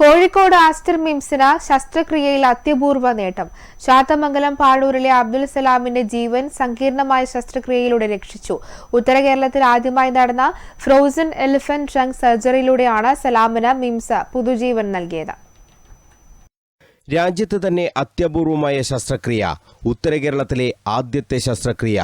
Kozhikode Aster മിംസിന് ശസ്ത്രക്രിയയിൽ അത്യപൂർവ നേട്ടം. ശാത്തമംഗലം പാഴൂരിലെ അബ്ദുൽ സലാമിന്റെ ജീവൻ സങ്കീർണമായ ശസ്ത്രക്രിയയിലൂടെ രക്ഷിച്ചു. ഉത്തര കേരളത്തിൽ ആദ്യമായി നടന്ന ഫ്രോസൺ എലിഫന്റ് ട്രങ്ക് സർജറിയിലൂടെയാണ് സലാമിന് മിംസ് പുതുജീവൻ നൽകിയത്. രാജ്യത്ത് തന്നെ അത്യപൂർവമായ ശസ്ത്രക്രിയ ഉത്തര കേരളത്തിലെ ആദ്യത്തെ ശസ്ത്രക്രിയ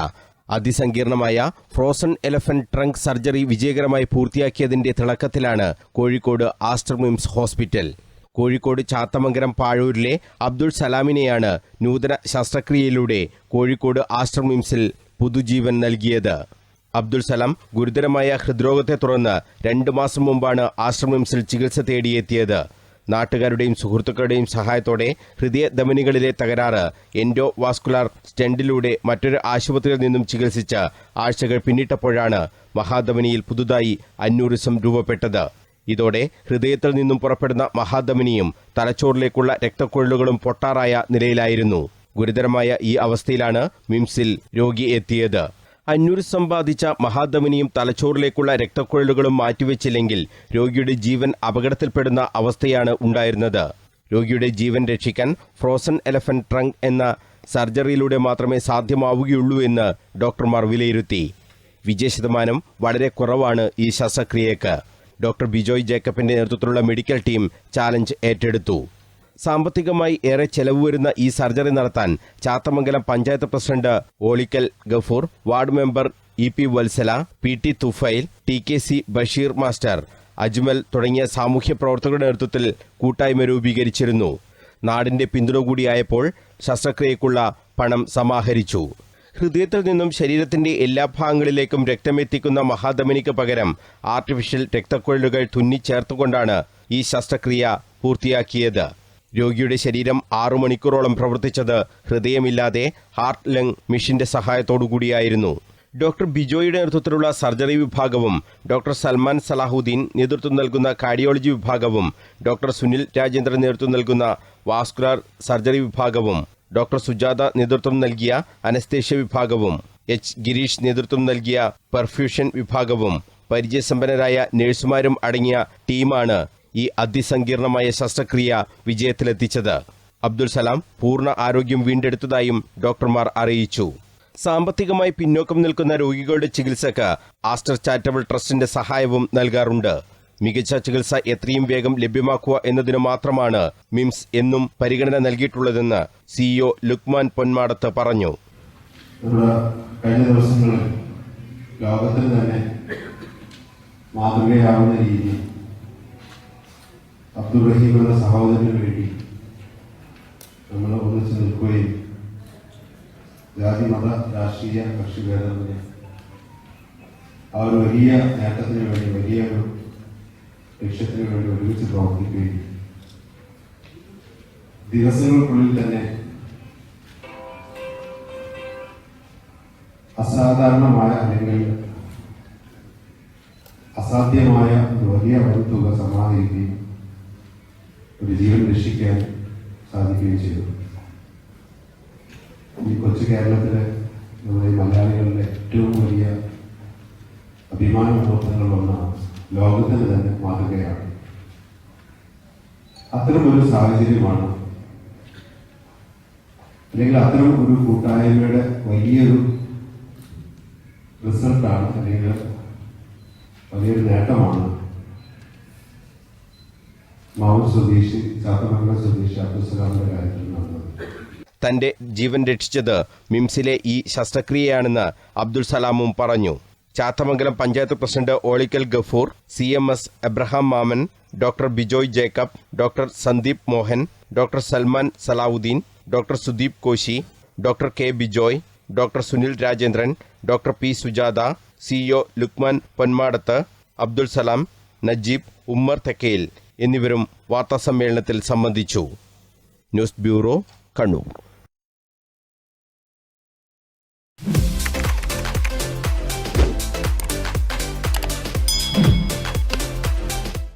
അതിസങ്കീർണമായ ഫ്രോസൺ എലഫന്റ് ട്രങ്ക് സർജറി വിജയകരമായി പൂർത്തിയാക്കിയതിന്റെ തിളക്കത്തിലാണ് Kozhikode Aster MIMS hospital. Kozhikode Chathamangalam പാഴൂരിലെ Abdul സലാമിനെയാണ് നൂതന ശസ്ത്രക്രിയയിലൂടെ കോഴിക്കോട് ആസ്റ്റർ മിംസിൽ പുതുജീവൻ നൽകിയത്. അബ്ദുൾ സലാം ഗുരുതരമായ ഹൃദ്രോഗത്തെ തുടർന്ന് രണ്ടു മാസം മുമ്പാണ് ആശ്രമിംസിൽ ചികിത്സ തേടിയെത്തിയത്. നാട്ടുകാരുടെയും സുഹൃത്തുക്കളുടെയും സഹായത്തോടെ ഹൃദയ ധമനികളിലെ തകരാറ് എൻഡോ വാസ്കുലാർ സ്റ്റെൻഡിലൂടെ മറ്റൊരു ആശുപത്രിയിൽ നിന്നും ചികിത്സിച്ച് ആഴ്ചകൾ പിന്നിട്ടപ്പോഴാണ് മഹാധമനിയിൽ പുതുതായി അന്യൂറിസം രൂപപ്പെട്ടത്. ഇതോടെ ഹൃദയത്തിൽ നിന്നും പുറപ്പെടുന്ന മഹാധമനിയും തലച്ചോറിലേക്കുള്ള രക്തക്കൊഴലുകളും പൊട്ടാറായ നിലയിലായിരുന്നു. ഗുരുതരമായ ഈ അവസ്ഥയിലാണ് മിംസിൽ രോഗി എത്തിയത്. അന്യൂറിസം സമ്പാദിച്ച മഹാധമനിയും തലച്ചോറിലേക്കുള്ള രക്തക്കുഴലുകളും മാറ്റിവെച്ചില്ലെങ്കിൽ രോഗിയുടെ ജീവൻ അപകടത്തിൽപ്പെടുന്ന അവസ്ഥയാണ് ഉണ്ടായിരുന്നത്. രോഗിയുടെ ജീവൻ രക്ഷിക്കാൻ ഫ്രോസൺ എലഫന്റ് ട്രങ്ക് എന്ന സർജറിയിലൂടെ മാത്രമേ സാധ്യമാവുകയുള്ളൂ എന്ന് ഡോക്ടർമാർ വിലയിരുത്തി. വിജയശതമാനം വളരെ കുറവാണ് ഈ ശസ്ത്രക്രിയക്ക്. ഡോക്ടർ ബിജോയ് ജേക്കബിന്റെ നേതൃത്വത്തിലുള്ള മെഡിക്കൽ ടീം ചാലഞ്ച് ഏറ്റെടുത്തു. സാമ്പത്തികമായി ഏറെ ചെലവ് വരുന്ന ഈ സർജറി നടത്താൻ Chathamangalam panchayat president Olikkal Gafoor ward member E P Valsala P T Thufail T K C Basheer master Ajmal തുടങ്ങിയ സാമൂഹ്യ പ്രവർത്തകരുടെ നേതൃത്വത്തിൽ കൂട്ടായ്മ രൂപീകരിച്ചിരുന്നു. നാടിന്റെ പിന്തുണ കൂടിയായപ്പോൾ ശസ്ത്രക്രിയക്കുള്ള പണം സമാഹരിച്ചു. ഹൃദയത്തിൽ നിന്നും ശരീരത്തിന്റെ എല്ലാ ഭാഗങ്ങളിലേക്കും രക്തമെത്തിക്കുന്ന മഹാധമനിക്ക് പകരം ആർട്ടിഫിഷ്യൽ രക്തക്കുഴലുകൾ തുന്നിച്ചേർത്തുകൊണ്ടാണ് ഈ ശസ്ത്രക്രിയ പൂർത്തിയാക്കിയത്. രോഗിയുടെ ശരീരം ആറു മണിക്കൂറോളം പ്രവർത്തിച്ചത് ഹൃദയമില്ലാതെ ഹാർട്ട് ലങ് മെഷീന്റെ സഹായത്തോടുകൂടിയായിരുന്നു. ഡോക്ടർ ബിജോയുടെ നേതൃത്വത്തിലുള്ള സർജറി വിഭാഗവും ഡോക്ടർ സൽമാൻ സലാഹുദ്ദീൻ നേതൃത്വം നൽകുന്ന കാർഡിയോളജി വിഭാഗവും ഡോക്ടർ സുനിൽ രാജേന്ദ്രൻ നേതൃത്വം നൽകുന്ന വാസ്കുലാർ സർജറി വിഭാഗവും ഡോക്ടർ സുജാത നേതൃത്വം നൽകിയ അനസ്തേഷ്യ വിഭാഗവും എച്ച് ഗിരീഷ് നേതൃത്വം നൽകിയ പെർഫ്യൂഷൻ വിഭാഗവും പരിചയസമ്പന്നരായ നഴ്സുമാരും അടങ്ങിയ ടീമാണ് ഈ അതിസങ്കീർണമായ ശസ്ത്രക്രിയ വിജയത്തിലെത്തിച്ചത്. അബ്ദുൽ സലാം പൂർണ ആരോഗ്യം വീണ്ടെടുത്തതായും ഡോക്ടർമാർ അറിയിച്ചു. സാമ്പത്തികമായി പിന്നോക്കം നിൽക്കുന്ന രോഗികളുടെ ചികിത്സക്ക് ആസ്റ്റർ ചാരിറ്റബിൾ ട്രസ്റ്റിന്റെ സഹായവും നൽകാറുണ്ട്. മികച്ച ചികിത്സ എത്രയും വേഗം ലഭ്യമാക്കുക എന്നതിനു മാത്രമാണ് മിംസ് എന്നും പരിഗണന നൽകിയിട്ടുള്ളതെന്ന് സിഇഒ ലുക്മാൻ പൊന്മാടത്ത് പറഞ്ഞു. കഴിഞ്ഞ ദിവസങ്ങളിൽ ലോകത്തിന് തന്നെ മാതൃകയാവുന്ന രീതിയിൽ അബ്ദുൾ റഹീം എന്ന സഹോദരന് വേണ്ടി നമ്മൾ ഒന്നിച്ചു നിൽക്കുകയും ജാതി മത രാഷ്ട്രീയ കക്ഷി ഭേദമന്യേ. ആ ഒരു വലിയ നേട്ടത്തിന് വേണ്ടി വലിയ ഒരു ലക്ഷ്യത്തിന് വേണ്ടി ഒരുമിച്ച് പ്രവർത്തിക്കുകയും ദിവസങ്ങൾക്കുള്ളിൽ തന്നെ അസാധാരണമായ അല്ലെങ്കിൽ അസാധ്യമായ വലിയ വൻതുക സമാഹരിക്കുകയും ഒരു ജീവൻ രക്ഷിക്കാൻ സാധിക്കുകയും ചെയ്തു. ഈ കൊച്ചു കേരളത്തിലെ നമ്മുടെ മലയാളികളുടെ ഏറ്റവും വലിയ അഭിമാന മുഹൂർത്തങ്ങളിലൊന്നാണ് ലോകത്തിന് തന്നെ മാതൃകയാണ്. അത്തരം ഒരു സാഹചര്യമാണ് അല്ലെങ്കിൽ അത്തരം ഒരു കൂട്ടായ്മയുടെ വലിയൊരു റിസൾട്ടാണ് അല്ലെങ്കിൽ വലിയൊരു നേട്ടമാണ് മാവൂർ സ്വദേശി ചാത്തമംഗലം സ്വദേശി അബ്ദുസലാമിന്റെ കാര്യത്തിൽ തന്റെ ജീവൻ രക്ഷിച്ചത് മിംസിലെ ഈ ശസ്ത്രക്രിയയാണെന്ന് അബ്ദുൾ സലാമും പറഞ്ഞു. Chathamangalam panchayat president Olikkal Gafoor C M S Abraham Mammen doctor Bijoy Jacob doctor Sandeep Mohan doctor Salman Salahuddin doctor Sudeep Koshy doctor K Bijoy doctor Sunil Rajendran doctor P Sujatha CEO Lukman Ponmadath Abdul Salam Najeeb Ummer Thekkayil. എന്നിവരും വാർത്താസമ്മേളനത്തിൽ സംബന്ധിച്ചു. News bureau Kannur.